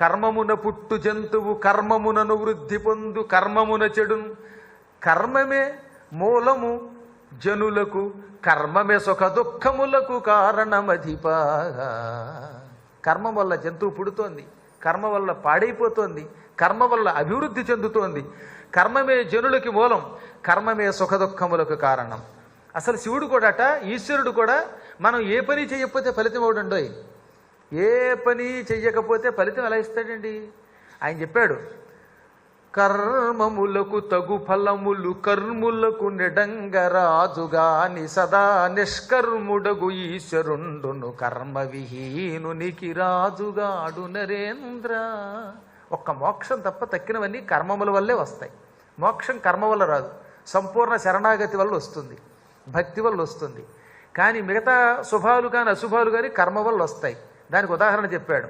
కర్మమున పుట్టు జంతువు కర్మమునను వృద్ధి పొందు కర్మమున చెడును. కర్మమే మూలము జనులకు కర్మమే సుఖ దుఃఖములకు కారణమధిపా కర్మ వల్ల జంతువు పుడుతోంది కర్మ వల్ల పాడైపోతోంది కర్మ వల్ల అభివృద్ధి చెందుతోంది. కర్మమే జనులకి మూలం కర్మమే సుఖ దుఃఖములకు కారణం. అసలు శివుడు కూడాట ఈశ్వరుడు కూడా మనం ఏ పని చేయకపోతే ఫలితం అవుడండోయ్ ఏ పని చెయ్యకపోతే ఫలితం ఎలా ఇస్తాడండి? ఆయన చెప్పాడు కర్మములకు తగు ఫలములు కర్ములకు నిడంగరాజుగాని సదా నిష్కర్ముడగు ఈశ్వరుండును కర్మ విహీనునికి రాజుగాడు నరేంద్ర. ఒక్క మోక్షం తప్ప తక్కినవన్నీ కర్మముల వల్లే వస్తాయి. మోక్షం కర్మ వల్ల రాదు. సంపూర్ణ శరణాగతి వల్ల వస్తుంది. భక్తి వల్ల వస్తుంది. కానీ మిగతా శుభాలు కానీ అశుభాలు కానీ కర్మ వల్ల వస్తాయి. దానికి ఉదాహరణ చెప్పాడు.